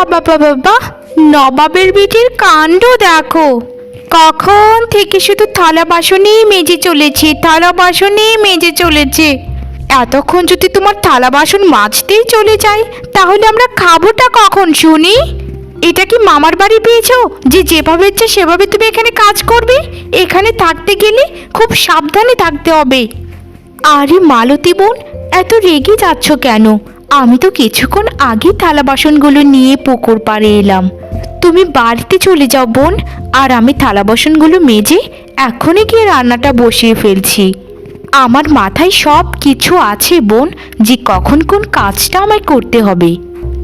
বাবা বাবা বাহ নবাবের বেটির কাণ্ড দেখো। কখন থেকে শুধু থালা বাসনেই মেজে চলেছে, থালা বাসনেই মেজে চলেছে। এতক্ষণ যদি তোমার থালা বাসন মাজতেই চলে যায়, তাহলে আমরা খাবোটা কখন, শুনি? এটা কি মামার বাড়ি পেয়েছ? যে যেভাবে ইচ্ছে সেভাবে তুমি এখানে কাজ করবে? এখানে থাকতে গেলে খুব সাবধানে থাকতে হবে। আরে মালতী বোন, এত রেগে যাচ্ছ কেন? আমি তো কিছুক্ষণ আগে থালা বাসনগুলো নিয়ে পুকুর পাড়ে এলাম। তুমি বাড়িতে চলে যাও বোন, আর আমি থালা বাসনগুলো মেজে এখনই গিয়ে রান্নাটা বসিয়ে ফেলছি। আমার মাথায় সব কিছু আছে বোন, যে কখন কোন কাজটা আমায় করতে হবে।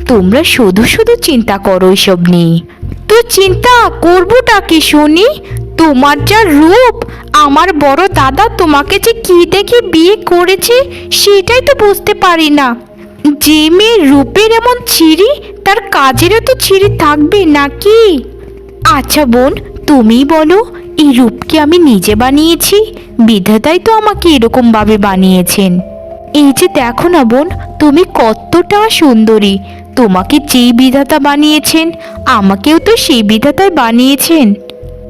তোমরা শুধু শুধু চিন্তা করো এসব নিয়ে। তো চিন্তা করবোটা কি শুনি? তোমার যা রূপ, আমার বড় দাদা তোমাকে যে কি দেখে বিয়ে করেছে, সেটাই তো বুঝতে পারি না। যে মেয়ের রূপের এমন ছিঁড়ি? তার কাজেরও তো ছিঁড়ি থাকবে নাকি? আচ্ছা বোন তুমি বলো, এই রূপকে আমি নিজে বানিয়েছি? বিধাতাই তো আমাকে এরকমভাবে বানিয়েছেন। এই যে দেখো না বোন, তুমি কতটা সুন্দরী। তোমাকে যেই বিধাতা বানিয়েছেন, আমাকেও তো সেই বিধাতাই বানিয়েছেন।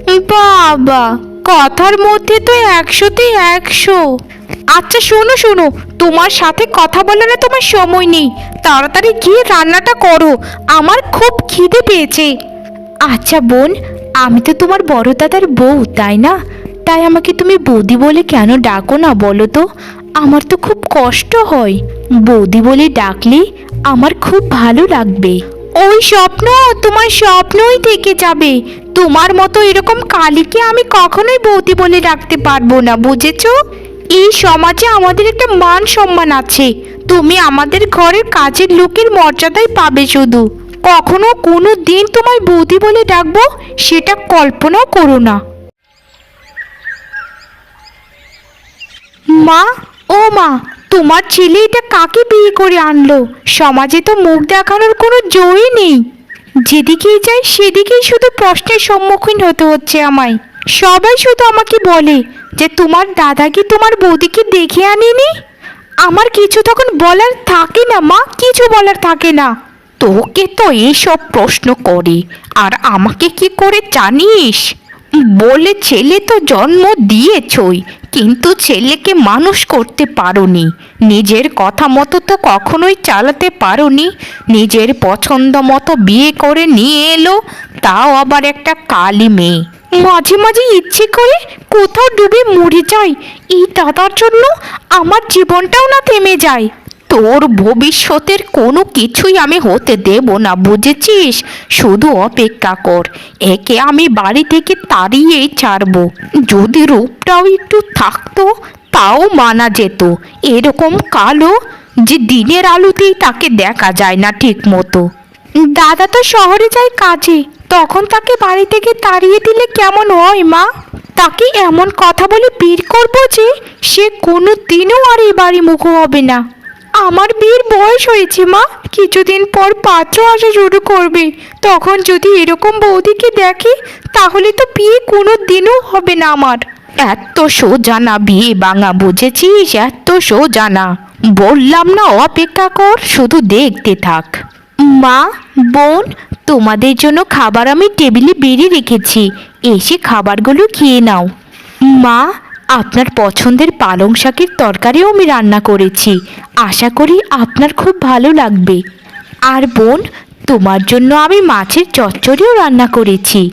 বাবা, কথার মধ্যে তো একশোতে একশো। আচ্ছা শোনো শোনো। তোমার সাথে কথা বলার তোমার সময় নেই। তাড়াতাড়ি গিয়ে রান্নাটা করো। আমার খুব খিদে পেয়েছে। আচ্ছা বোন, আমি তো তোমার বড় দাদার বউ, তাই না? তাই আমাকে তুমি বৌদি বলে কেন ডাকো না বলো তো? আমার তো খুব কষ্ট হয়। বৌদি বলে ডাকলে আমার খুব ভালো লাগবে। ওই স্বপ্ন তোমার স্বপ্নই থেকে যাবে। তোমার মতো এরকম কালীকে আমি কখনোই বৌদি বলে ডাকতে পারব না, বুঝেছ? এই সমাজে আমাদের একটা মান সম্মান আছে। তুমি আমাদের ঘরের কাজের লোকের মর্যাদাই পাবে শুধু। কখনো কোনো দিন তোমায় বৌদি বলে ডাকবো, সেটা কল্পনাও করো না। মা, ও মা, তোমার ছেলে এটা কাকে বিয়ে করে আনলো? সমাজে তো মুখ দেখানোর কোনো জয়ই নেই। যেদিকেই যাই সেদিকেই শুধু প্রশ্নের সম্মুখীন হতে হচ্ছে আমায়। সবাই শুধু আমাকে বলে যে তোমার দাদা কি তোমার বৌদিকে দেখে আনেনি? আমার কিছু তখন বলার থাকে না, মা, কিছু বলার থাকে না। তোকে তো এইসব প্রশ্ন করে, আর আমাকে কি করে জানিস? বলে ছেলে তো জন্ম দিয়েছই, কিন্তু ছেলেকে মানুষ করতে পারোনি। নিজের কথা মতো তো কখনোই চালাতে পারোনি। নিজের পছন্দ মতো বিয়ে করে নিয়ে এলো, তাও আবার একটা কালি মেয়ে। মাঝে মাঝে ইচ্ছে করে কোথাও ডুবে মরে যায় এই দাদার জন্য আমার জীবনটাও না থেমে যায়। তোর ভবিষ্যতের কোনো কিছুই আমি হতে দেব না, বুঝেছিস? শুধু অপেক্ষা কর, একে আমি বাড়ি থেকে তাড়িয়েই ছাড়বো। যদি রূপটাও একটু থাকতো, তাও মানা যেত। এরকম কালো যে দিনের আলোতেই তাকে দেখা যায় না ঠিক মতো দাদা তো শহরে যায় কাজে। তখন তাকে বাড়ি থেকে তাড়িয়ে দিলে কেমন হয়, মা? তাকে এমন কথা বলে বের করব যে সে কোনো দিনও আর এই বাড়ি মুখ হবে না। আমার বিয়ের বয়স হয়েছে, মা। কিছুদিন পর পাত্র আসা শুরু করবে। তখন যদি এরকম বৌদিকে দেখে, তাহলে তো বিয়ে কোনো দিনও হবে না আমার। এত সোজা না বিয়ে বাঙা বুঝেছিস? এত সোজা না। বললাম না, অপেক্ষা কর, শুধু দেখতে থাক। মা, বোন, তোমাদের জন্য খাবার আমি টেবিলে বেরিয়ে রেখেছি। এসে খাবারগুলো খেয়ে নাও। মা, আপনার পছন্দের পালং শাকের তরকারিও আমি রান্না করেছি। আশা করি আপনার খুব ভালো লাগবে। আর বোন, তোমার জন্য আমি মাছের চচ্চড়িও রান্না করেছি।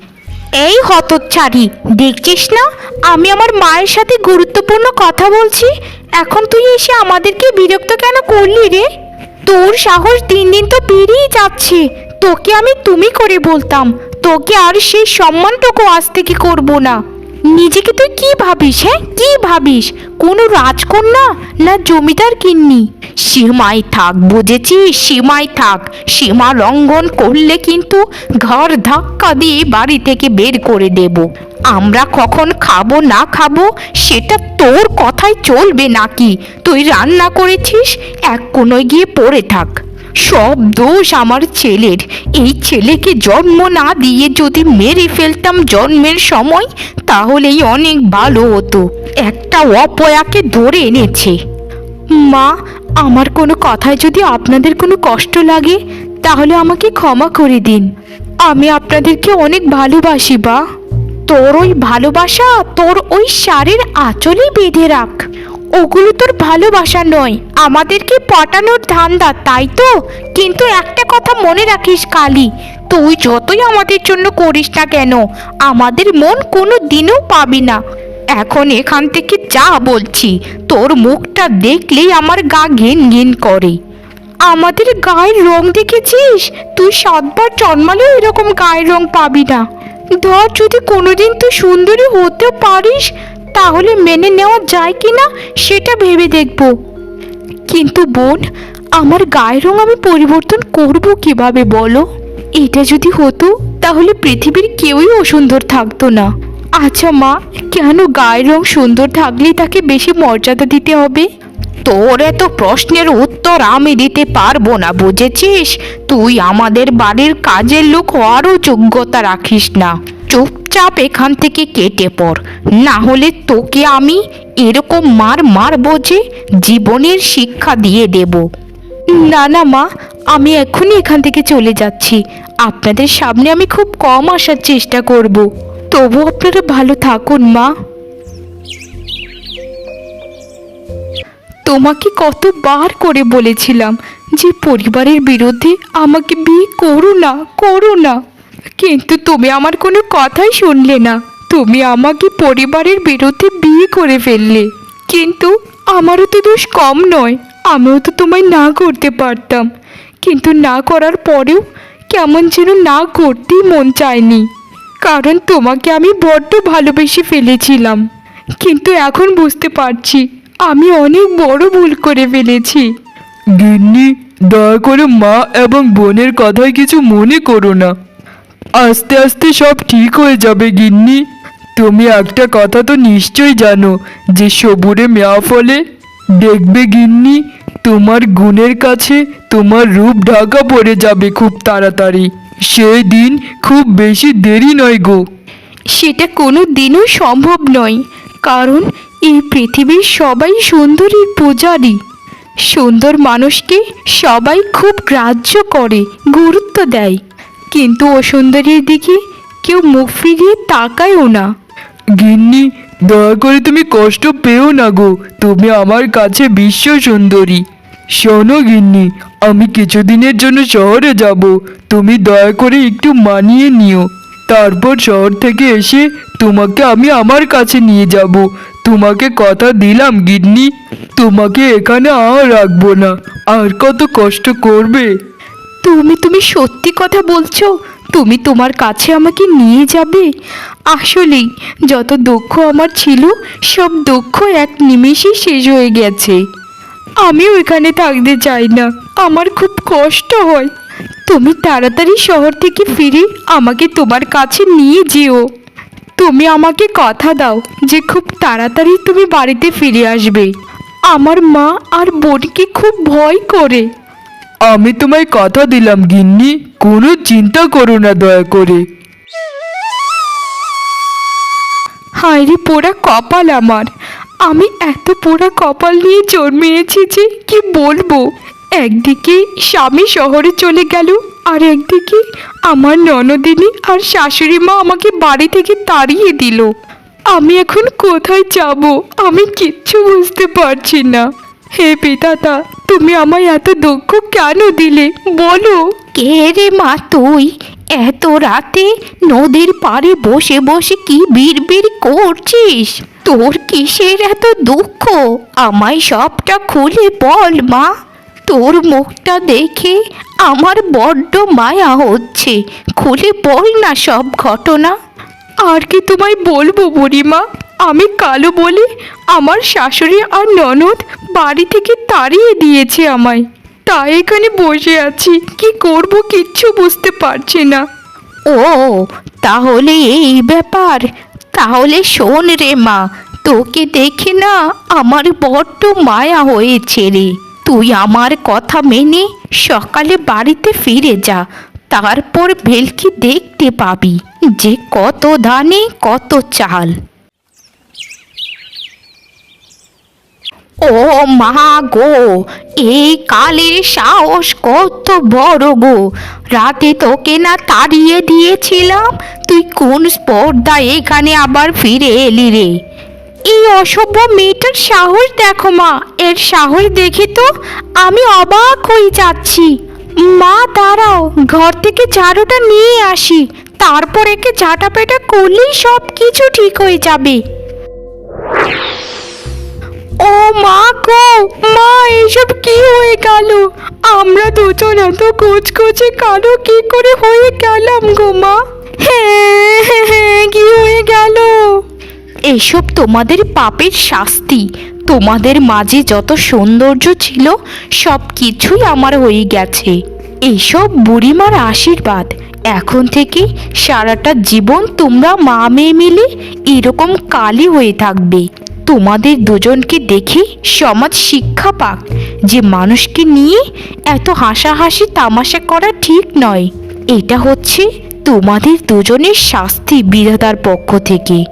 এই হতচ্ছাড়ি, দেখছিস না? আমি আমার মায়ের সাথে গুরুত্বপূর্ণ কথা বলছি। এখন তুই এসে আমাদেরকে বিরক্ত কেন করলি রে? তোর সাহস দিন দিন তো বেরিয়ে যাচ্ছে। তোকে আমি তুমি করে বলতাম। তোকে আর সেই সম্মানটুকু আজ থেকে করব না। নিজেকে তুই কি ভাবিস হ্যাঁ? কি ভাবিস? কোনো রাজকন্যা না জমিদার কিন্নি? সীমায় থাক বুঝেছিস সীমায় থাক। সীমা লঙ্ঘন করলে কিন্তু ঘর ধাক্কা দিয়ে বাড়ি থেকে বের করে দেব। আমরা কখন খাব, না খাব, সেটা তোর কথাই চলবে নাকি? তুই রান্না করেছিস? এক কোনোয় গিয়ে পড়ে থাক। সব দোষ আমার ছেলের। এই ছেলেকে জন্ম না দিয়ে যদি মেরে ফেলতাম জন্মের সময়, তাহলেই অনেক ভালো হতো। একটা অপয়াকে ধরে এনেছে। মা, আমার কোনো কথায় যদি আপনাদের কোনো কষ্ট লাগে, তাহলে আমাকে ক্ষমা করে দিন। আমি আপনাদেরকে অনেক ভালোবাসি, বা। তোর ওই ভালোবাসা, তোর ওই শাড়ির আঁচলেই বেঁধে রাখ। ওগুলো তোর ভালোবাসা নয়, আমাদেরকে পটানোর ধান্দা, তাই তো? কিন্তু একটা কথা মনে রাখিস কালি, তুই যতই আমাদের জন্য করিস না কেন, আমাদের মন কোনো দিনও পাবি না। এখন এখান থেকে যা বলছি, তোর মুখটা দেখলেই আমার গা ঘিন ঘিন করে। আমাদের গায়ের রং দেখেছিস? তুই সাতবার জন্মালেও এরকম গায়ের রং পাবি না। ধর যদি কোনোদিন তুই সুন্দরী হতে পারিস, তাহলে মেনে নেওয়া যায় কি না সেটা ভেবে দেখব। কিন্তু বোন, আমার গায়ের রং আমি পরিবর্তন করব কীভাবে বলো? এটা যদি হতো, তাহলে পৃথিবীর কেউই অসুন্দর থাকতো না। আচ্ছা মা, কেন গায়ের রং সুন্দর থাকলেই তাকে বেশি মর্যাদা দিতে হবে? তোর এত প্রশ্নের উত্তর আমি দিতে পারব না, বুঝেছিস? তুই আমাদের বাড়ির কাজের লোক হওয়ারও যোগ্যতা রাখিস না। চুপচাপ এখান থেকে কেটে পড়। না হলে তোকে আমি এরকম মার মার বোঝে জীবনের শিক্ষা দিয়ে দেব। না না, মা, আমি এখনই এখান থেকে চলে যাচ্ছি। আপনাদের সামনে আমি খুব কম আসার চেষ্টা করব। তবু আপনারা ভালো থাকুন, মা। তোমাকে কতবার করে বলেছিলাম যে পরিবারের বিরুদ্ধে আমাকে বিয়ে করো না করো না। কিন্তু তুমি আমার কোনো কথাই শুনলে না। তুমি আমাকে পরিবারের বিরুদ্ধে বিয়ে করে ফেললে। কিন্তু আমারও তো দোষ কম নয়, আমিও তো তোমায় না করতে পারতাম। কিন্তু না করার পরেও কেমন যেন না করতেই মন চায়নি। কারণ তোমাকে আমি বড্ড ভালোবেসে ফেলেছিলাম। কিন্তু এখন বুঝতে পারছি আমি অনেক বড় ভুল করে ফেলেছি। গিন্নি, দয়া করে মা এবং বোনের কথায় কিছু মনে করো না। আস্তে আস্তে সব ঠিক হয়ে যাবে, গিন্নি। তুমি একটা কথা তো নিশ্চয়ই জানো, যে সবুরে মেয়া ফলে দেখবে গিন্নি, তোমার গুণের কাছে তোমার রূপ ঢাকা পড়ে যাবে খুব তাড়াতাড়ি। সেই দিন খুব বেশি দেরি নয় গো। সেটা কোনো দিনও সম্ভব নয়, কারণ এই পৃথিবীর সবাই সুন্দরীর পূজারী। সুন্দর মানুষকে সবাই খুব গ্রাহ্য করে, গুরুত্ব দেয়। কিন্তু অসুন্দরীর দিকে কেউ মুখ ফিরিয়ে তাকায়ও না। গিন্নি, দয়া করে তুমি কষ্ট পেও না গো। তুমি আমার কাছে বিশ্ব সুন্দরী। শোনো গিন্নি, আমি কিছুদিনের জন্য শহরে যাব। তুমি দয়া করে একটু মানিয়ে নিও। তারপর শহর থেকে এসে তোমাকে আমি আমার কাছে নিয়ে যাব। তোমাকে কথা দিলাম, গিন্নি। তোমাকে এখানে আর রাখব না। আর কত কষ্ট করবে? তুমি তুমি সত্যি কথা বলছো? তুমি তোমার কাছে আমাকে নিয়ে যাবে? আসলেই যত দুঃখ আমার ছিল, সব দুঃখ এক নিমেষেই শেষ হয়ে গেছে। আমিও এখানে থাকতে চাই না। আমার খুব কষ্ট হয়। তুমি তাড়াতাড়ি শহর থেকে ফিরে আমাকে তোমার কাছে নিয়ে যেও। তুমি আমাকে কথা দাও যে খুব তাড়াতাড়ি তুমি বাড়িতে ফিরে আসবে। আমার মা আর বোনকে খুব ভয় করে। আমি তোমায় কথা দিলাম গিন্নি। কোনো চিন্তা করো না দয়া করে। হায় রে পোড়া কপাল আমার। আমি এত পোড়া কপাল নিয়ে জন্মিয়েছি যে কি বলব? একদিকে স্বামী শহরে চলে গেল, আর একদিকে আমার ননদিনী আর শাশুড়ি মা আমাকে বাড়ি থেকে তাড়িয়ে দিল। আমি এখন কোথায় যাব? আমি কিচ্ছু বুঝতে পারছি না। হে পিতাতা, তুমি আমায় এত দুঃখ কেন দিলে? বলো। কে রে মা তুই? এত রাতে নদীর পাড়ে বসে বসে কি বিড়বিড় করছিস? তোর কিসের এত দুঃখ? আমায় সবটা খুলে বল মা। তোর মুখটা দেখে আমার বড্ড মায়া হচ্ছে। খুলে বল না সব ঘটনা। আর কি তোমায় বলব বুড়িমা? আমি কালো বলে আমার শাশুড়ি আর ননদ বাড়ি থেকে তাড়িয়ে দিয়েছে আমায়। তাই এখানে বসে আছি। কি করব কিচ্ছু বুঝতে পারছি না। ও, তাহলে এই ব্যাপার। তাহলে শোন রে মা, তোকে দেখে না আমার বড্ড মায়া হয়েছে রে। তুই আমার কথা মেনে সকালে বাড়িতে ফিরে যা, তারপর ভেলকি দেখতে পাবি যে কত ধানে, কত চাল। ও মা গো এই কালের সাহস কত বড় গো। রাতে তোকে না তাড়িয়ে দিয়েছিলাম, তুই কোন স্পর্ধা এখানে আবার ফিরে এলি রে? এই অসভ্য মেয়েটার সাহস দেখো মা। এর সাহস দেখে তো আমি অবাক হয়ে যাচ্ছি। মা দাঁড়াও ঘর থেকে ঝাড়ুটা নিয়ে আসি। তারপর একে ঝাঁটাপেটা করলেই সব কিছু ঠিক হয়ে যাবে। ও মা গো মা এইসব কি হয়ে গেল? আমরা দুজন এত কোচকোচে কালো কি করে হয়ে গেলাম গো মা? হ্যাঁ হ্যাঁ, হ্যাঁ, কি হয়ে গেল? এসব তোমাদের পাপের শাস্তি। তোমাদের মাঝে যত সৌন্দর্য ছিল, সব কিছুই আমার হয়ে গেছে। এইসব বুড়িমার আশীর্বাদ। এখন থেকে সারাটা জীবন তোমরা মা মেয়ে মিলে এরকম কালি হয়ে থাকবে। তোমাদের দুজনকে দেখে সমাজ শিক্ষা পাক, যে মানুষকে নিয়ে এত হাসাহাসি তামাশা করা ঠিক নয়। এটা হচ্ছে তোমাদের দুজনের শাস্তি বিধাতার পক্ষ থেকে।